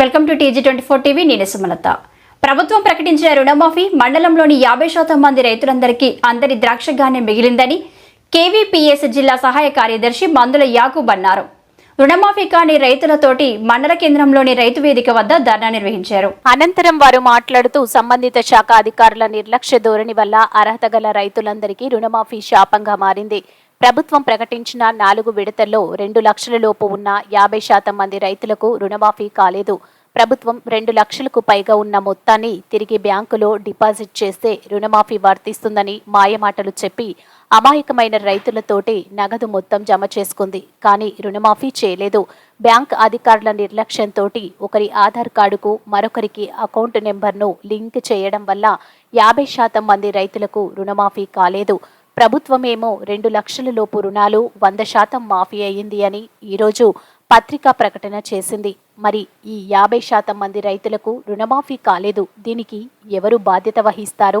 Welcome to TG twenty four TV నేను సుమలత. ప్రభుత్వం ప్రకటించిన రుణమాఫీ మండలంలోని యాభై శాతం మంది రైతులందరికీ అందరి ద్రాక్షగానే మిగిలిందని కేవీపీఎస్ జిల్లా సహాయ కార్యదర్శి మందుల యాకూబ్ అన్నారు. రుణమాఫీ కాని రైతులతోటి మండల కేంద్రంలోని రైతు వేదిక వద్ద ధర్నా నిర్వహించారు. అనంతరం వారు మాట్లాడుతూ సంబంధిత శాఖ అధికారుల నిర్లక్ష్య ధోరణి వల్ల అర్హత గల రైతులందరికీ రుణమాఫీ శాపంగా మారింది. ప్రభుత్వం ప్రకటించిన నాలుగు విడతల్లో రెండు లక్షల లోపు ఉన్న యాభై శాతం మంది రైతులకు రుణమాఫీ కాలేదు. ప్రభుత్వం రెండు లక్షలకు పైగా ఉన్న మొత్తాన్ని తిరిగి బ్యాంకులో డిపాజిట్ చేస్తే రుణమాఫీ వర్తిస్తుందని మాయమాటలు చెప్పి అమాయకమైన రైతులతోటి నగదు మొత్తం జమ చేసుకుంది. కానీ రుణమాఫీ చేయలేదు. బ్యాంక్ అధికారుల నిర్లక్ష్యంతో ఒకరి ఆధార్ కార్డుకు మరొకరికి అకౌంట్ నెంబర్ను లింక్ చేయడం వల్ల యాభై శాతం మంది రైతులకు రుణమాఫీ కాలేదు. ప్రభుత్వమేమో రెండు లక్షల లోపు రుణాలు వంద శాతం మాఫీ అయ్యింది అని ఈరోజు పత్రికా ప్రకటన చేసింది. మరి ఈ యాభై శాతం మంది రైతులకు రుణమాఫీ కాలేదు. దీనికి ఎవరు బాధ్యత వహిస్తారు?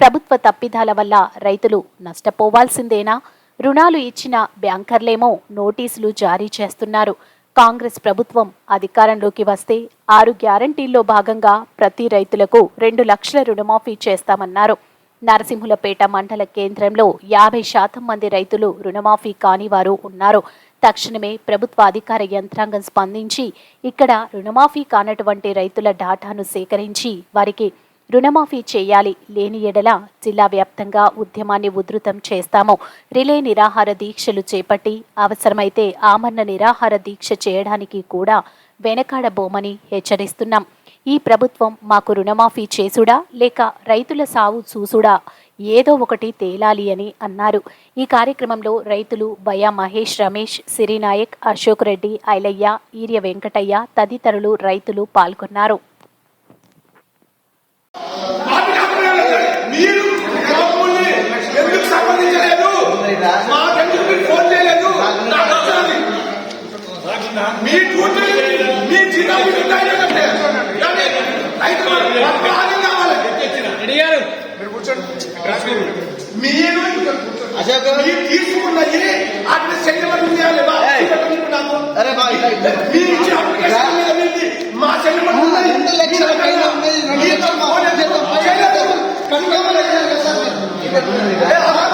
ప్రభుత్వ తప్పిదాల వల్ల రైతులు నష్టపోవాల్సిందేనా? రుణాలు ఇచ్చిన బ్యాంకర్లేమో నోటీసులు జారీ చేస్తున్నారు. కాంగ్రెస్ ప్రభుత్వం అధికారంలోకి వస్తే ఆరు గ్యారంటీల్లో భాగంగా ప్రతి రైతులకు రెండు లక్షల రుణమాఫీ చేస్తామన్నారు. నరసింహులపేట మండల కేంద్రంలో యాభై శాతం మంది రైతులు రుణమాఫీ కాని వారు ఉన్నారు. తక్షణమే ప్రభుత్వ అధికార యంత్రాంగం స్పందించి ఇక్కడ రుణమాఫీ కానటువంటి రైతుల డాటాను సేకరించి వారికి రుణమాఫీ చేయాలి లేని ఎడల జిల్లా వ్యాప్తంగా ఉద్యమాన్ని ఉధృతం చేస్తాము. రిలే నిరాహార దీక్షలు చేపట్టి అవసరమైతే ఆమరణ నిరాహార దీక్ష చేయడానికి కూడా వెనకాడబోమని హెచ్చరిస్తున్నాం. ఈ ప్రభుత్వం మాకు రుణమాఫీ చేసుడా లేక రైతుల సావు చూసుడా? ఏదో ఒకటి తేలాలి అని అన్నారు. ఈ కార్యక్రమంలో రైతులు బయ్యా మహేష్ రమేష్ సిరినాయక్ అశోక్ రెడ్డి ఐలయ్య ఈర్య వెంకటయ్య తదితరులు రైతులు పాల్గొన్నారు. మీ కూర్చోండి. మీరు మీరు తీసుకున్నది అక్కడ సెంటర్ చేయాలి. అరే. మీరు ఇచ్చిన అప్లికేషన్ మీద మీది మా సెంటర్ ఉన్నది రెండు లక్షల పైన ఉన్నది, రెండు మీరు లక్షల ఫోన్ చేస్తే చేయలేదు. కనుక ఏ అలా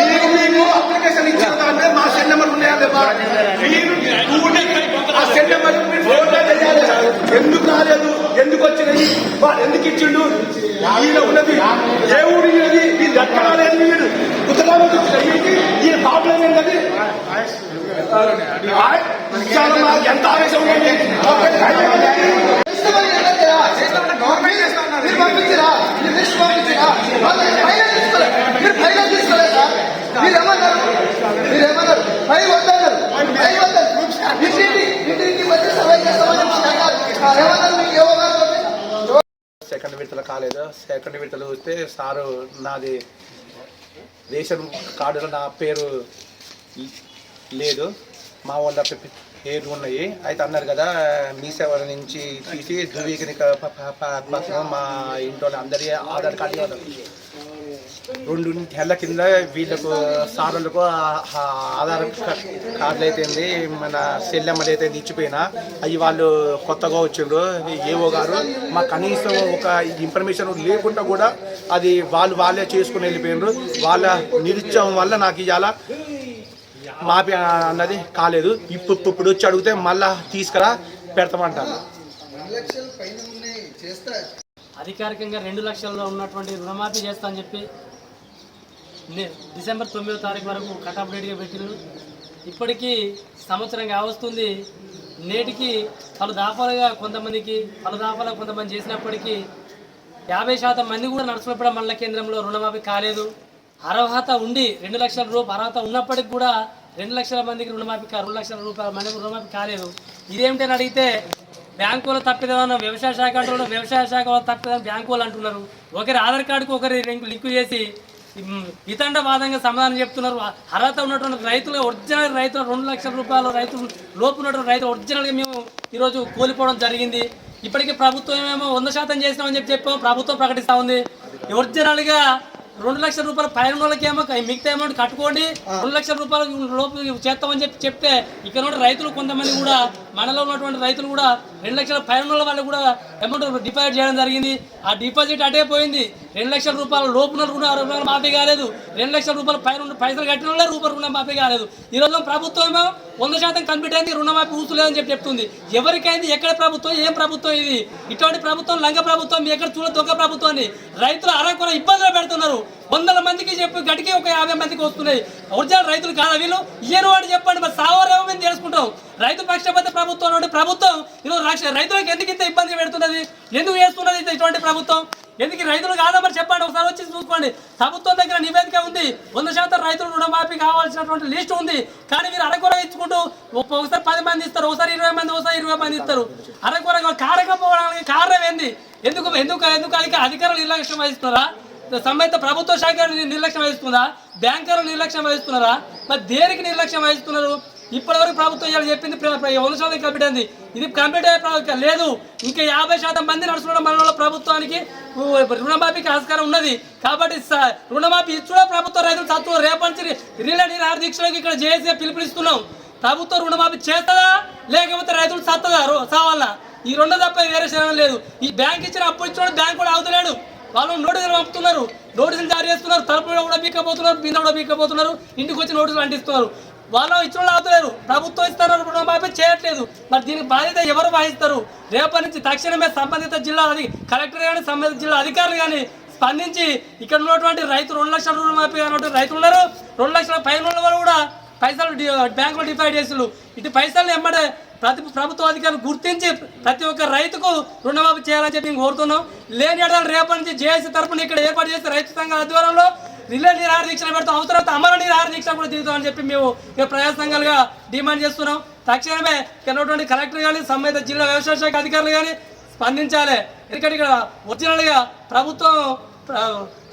మీరు మీకు అప్లికేషన్ ఇచ్చిన దాంట్లో మా సెల్ నెంబర్ ఉన్నాయా లేవా? మీరు ఊరి ఆ సెల్ నెంబర్ మీరు ఫోన్ చేయాలి ఎందుకు రాలేదు ఎందుకు వాడు ఎందుకు ఇచ్చిండు ఈయన ఉన్నది ఏ ఊరు ఈయనది ఈ ఎక్కడ లేదు వీడు ఉత్తరాలు ఈ ప్రాబ్లం ఏంటది ఎంత ఆవేశం మీరు ఏమన్నారు మీరు ఏమన్నారు పై వద్ద ఫైనల్ తీసుకోలేదు మీరు ఫైనల్ తీసుకోలేదా మీరు ఏమన్నారు మీరు ఏమన్నారు ఫైవ్ వద్దన్నారు ఫైవ్ వద్దన్నారు ఇంటింటి ఇంటింటి వచ్చి సభ చేస్తామని చెప్పి ఏమన్నారు మీకు ఏమన్నారు రాలేదు? సెకండ్ విడతలు వస్తే సారు నాది రేషన్ కార్డులో నా పేరు లేదు. మా వాళ్ళ పేరు ఉన్నాయి. అయితే అన్నారు కదా మీ సేవ నుంచి తీసి ధృవీకరణ మా ఇంట్లో అందరి ఆధార్ కార్డు కావాలి. రెండు నెలల కింద వీళ్ళకు సారులకు ఆధార్ కార్డులు అయితే మన సెల్ నెంబర్ అయితే ఇచ్చిపోయినా అవి వాళ్ళు కొత్తగా వచ్చిండ్రు ఏవో గారు. మా కనీసం ఒక ఇన్ఫర్మేషన్ లేకుండా కూడా అది వాళ్ళు వాళ్ళే చేసుకుని వెళ్ళిపోయినారు. వాళ్ళ నిరుత్సాహం వల్ల నాకు ఇవాళ మాపి అన్నది కాలేదు. ఇప్పుడు ఇప్పుడు వచ్చి అడిగితే మళ్ళా తీసుకురా పెడతామంటారు అధికారికంగా రెండు లక్షల్లో ఉన్నటువంటి రుణమాఫీ చేస్తా అని చెప్పి డిసెంబర్ తొమ్మిదో తారీఖు వరకు కటాఫ్ డేట్గా పెట్టినారు ఇప్పటికీ సంవత్సరం కావస్తుంది. నేటికి పలు దాపాలుగా కొంతమందికి పలు దాఫలుగా కొంతమంది చేసినప్పటికీ యాభై శాతం మంది కూడా నడుచుకున్నప్పుడు మండల కేంద్రంలో రుణమాఫీ కాలేదు. అర్హత ఉండి రెండు లక్షల రూపాయలు అర్హత ఉన్నప్పటికి కూడా రెండు లక్షల మందికి రుణమాఫీ రెండు లక్షల రూపాయల మందికి రుణమాఫీ కాలేదు. ఇదేమిటని అడిగితే బ్యాంకు వాళ్ళు వ్యవసాయ శాఖ అంటున్నారు? వ్యవసాయ శాఖ వాళ్ళు తప్పిదని బ్యాంకు వాళ్ళు అంటున్నారు? ఒకరి ఆధార్ కార్డుకు ఒకరి లింక్ లింకు చేసి వితండవాదంగా సమాధానం చెప్తున్నారు. అర్హత ఉన్నటువంటి రైతులు ఒరిజినల్ రైతులు రెండు లక్షల రూపాయల రైతులు లోపు ఉన్నటువంటి రైతులు ఒరిజినల్గా మేము ఈరోజు కూలిపోవడం జరిగింది. ఇప్పటికీ ప్రభుత్వం ఏమో వంద శాతం చేసినామని చెప్పి చెప్పాము ప్రభుత్వం ప్రకటిస్తూ ఉంది. ఒరిజినల్గా రెండు లక్షల రూపాయలు పైన వాళ్ళకేమో మిగతా అమౌంట్ కట్టుకోండి రెండు లక్షల రూపాయలు లోపు చేస్తామని చెప్పి చెప్తే ఇక్కడ రైతులు కొంతమంది కూడా మనలో ఉన్నటువంటి రైతులు కూడా రెండు లక్షల పైన ఉన్న వాళ్ళు కూడా అమౌంట్ డిపాజిట్ చేయడం జరిగింది. ఆ డిపాజిట్ అటే పోయింది. రెండు లక్షల రూపాయల లోపున రుణ రుణాలు మాఫీ కాలేదు. రెండు లక్షల రూపాయల పైన పైసలు కట్టిన వాళ్ళే రూపాయలు రుణం మాఫీ కాలేదు. ఈ రోజు ప్రభుత్వం ఏమో వంద శాతం కంప్లీట్ అయింది. రుణమాఫీ ఊసులేదని చెప్పి చెప్తుంది. ఎవరికైంది? ఎక్కడ ప్రభుత్వం? ఏం ప్రభుత్వం ఇది? ఇటువంటి ప్రభుత్వం లంగ ప్రభుత్వం ఎక్కడ చూడ దొంగ ప్రభుత్వాన్ని రైతులు అరకొర ఇబ్బందులు పెడుతున్నారు. వందల మందికి చెప్పి గడికి ఒక యాభై మందికి వస్తున్నాయి. ఒరిజినల్ రైతులు కాదు వీళ్ళు? ఏ వాడు చెప్పండి మరి సావరేమో మేము తెలుసుకుంటాం. రైతు పక్షపాత ప్రభుత్వం నుండి ప్రభుత్వం. ఈరోజు రాష్ట్ర రైతులకు ఎందుకు ఇంత ఇబ్బంది పెడుతున్నది? ఎందుకు చేస్తున్నది ఇటువంటి ప్రభుత్వం? ఎందుకు రైతులు కాదా మరి చెప్పండి ఒకసారి వచ్చి చూసుకోండి. ప్రభుత్వం దగ్గర నివేదిక ఉంది. వంద శాతం రైతులు రుణమాఫీ కావాల్సినటువంటి లిస్ట్ ఉంది. కానీ మీరు అరకొర ఇచ్చుకుంటూ ఒకసారి పది మంది ఇస్తారు ఒకసారి ఇరవై మంది ఒకసారి ఇరవై మంది ఇస్తారు. అరకొర కారకపోవడానికి కారణం ఏంది? ఎందుకు ఎందుకు ఎందుకు అధికారులు నిర్లక్ష్యం వహిస్తున్నారా? సంబంధిత ప్రభుత్వ శాఖ నిర్లక్ష్యం వహిస్తుందా? బ్యాంకర్లు నిర్లక్ష్యం వహిస్తున్నారా? మరి దేనికి నిర్లక్ష్యం వహిస్తున్నారు? ఇప్పటివరకు ప్రభుత్వం ఇవాళ చెప్పింది ప్ర- వంద శాతం కంప్లీట్ అయింది. ఇది కంప్లీట్ అయ్యే ప్రభుత్వం లేదు. ఇంకా యాభై శాతం మంది నడుచుకోవడం మనలో ప్రభుత్వానికి రుణమాఫీకి ఆస్కారం ఉన్నది. కాబట్టి స- రుణమాఫీ ఇచ్చుడే ప్రభుత్వ రైతులు తత్వం రేపటి రిలే నీరు దీక్షలకు ఇక్కడ చేసే పిలుపునిస్తున్నాం. ప్రభుత్వం రుణమాఫీ చేస్తుందా? లేకపోతే రైతులు సత్తదా? సావాలా? ఈ రెండు తప్ప వేరే శరణం లేదు. ఈ బ్యాంక్ ఇచ్చిన అప్పు ఇచ్చిన బ్యాంక్ కూడా అవుతలేడు. వాళ్ళు నోటీసులు పంపుతున్నారు. నోటీసులు జారీ చేస్తున్నారు. తలుపులో కూడా బీకపోతున్నారు మీద కూడా బీకపోతున్నారు ఇంటికి వచ్చి నోటీసులు అంటిస్తున్నారు. వాళ్ళు ఇచ్చిన వాళ్ళు అవుతలేరు. ప్రభుత్వం ఇస్తారు రుణమాఫీ చేయట్లేదు. మరి దీనికి బాధ్యత ఎవరు వహిస్తారు? రేపటి నుంచి తక్షణమే సంబంధిత జిల్లా అది కలెక్టర్ కానీ సంబంధిత జిల్లా అధికారులు కానీ స్పందించి ఇక్కడ ఉన్నటువంటి రైతు రెండు లక్షల రుణమాఫీ అన్నటువంటి రైతులు ఉన్నారు. రెండు లక్షల పైన వాళ్ళు కూడా పైసలు బ్యాంకులు బ్యాంకులో డిపాజిట్ చేస్తున్నారు. ఇటు పైసలు ఎమ్మడే ప్రతి ప్రభుత్వ అధికారులు గుర్తించి ప్రతి ఒక్క రైతుకు రుణమాఫీ చేయాలని చెప్పి మేము కోరుతున్నాం. లేని ఏడాది రేపటి నుంచి జేఏసీ తరపున ఇక్కడ ఏర్పాటు చేస్తే రైతు సంఘాల ఆధ్వర్యంలో రిలే నిరాహార దీక్షలు పెడతాం. అవసరం అమర నిరాహార దీక్ష కూడా దిగుతామని చెప్పి మేము ప్రజా సంఘాలుగా డిమాండ్ చేస్తున్నాం. తక్షణమే ఇక్కడ కలెక్టర్ కానీ సంబంధిత జిల్లా వ్యవసాయ శాఖ అధికారులు కానీ స్పందించాలి. ఎందుకంటే ఇక్కడ ఒరిజినల్గా ప్రభుత్వం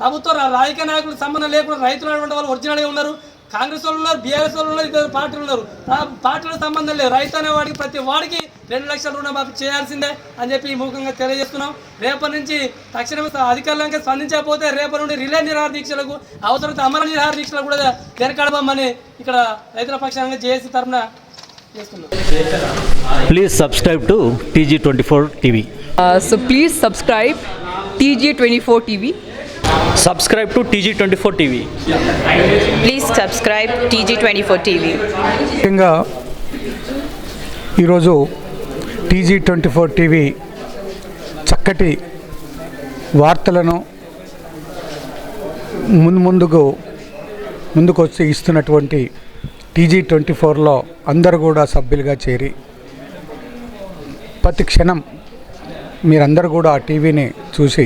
ప్రభుత్వ రాజకీయ నాయకులకు సంబంధం లేకుండా రైతులు అనేటువంటి వాళ్ళు ఒరిజినల్గా ఉన్నారు. కాంగ్రెస్ వాళ్ళు ఉన్నారు బీఆర్ఎస్ వాళ్ళు ఉన్నారు ఇద్దరు పార్టీలు ఉన్నారు పార్టీలకు సంబంధం లేదు రైతు అనే వాడికి ప్రతి వాడికి రెండు లక్షల రుణమాఫీ చేయాల్సిందే అని చెప్పి ఈ ముఖంగా తెలియజేస్తున్నాం రేపటి నుంచి తక్షణమే అధికారులంగా స్పందించకపోతే రేపటి నుండి రిలే నిరాహార దీక్షలకు అవసరమైతే అమర నిరాహార దీక్షలకు కూడా వెనకాడబమ్మని ఇక్కడ రైతుల పక్షాంగా జేఏసీ తరఫున చేస్తున్నాం Please subscribe to TG24 TV. Uh, so please subscribe TG24 TV. Subscribe to TG24 TV. Please subscribe TG24 TV. ముఖ్యంగా ఈరోజు టీజీ ట్వంటీ ఫోర్ టీవీ చక్కటి వార్తలను ముందు ముందుకు ముందుకు వచ్చి ఇస్తున్నటువంటి టీజీ ట్వంటీ ఫోర్లో అందరూ కూడా సభ్యులుగా చేరి ప్రతి క్షణం మీరందరూ కూడా ఆ టీవీని చూసి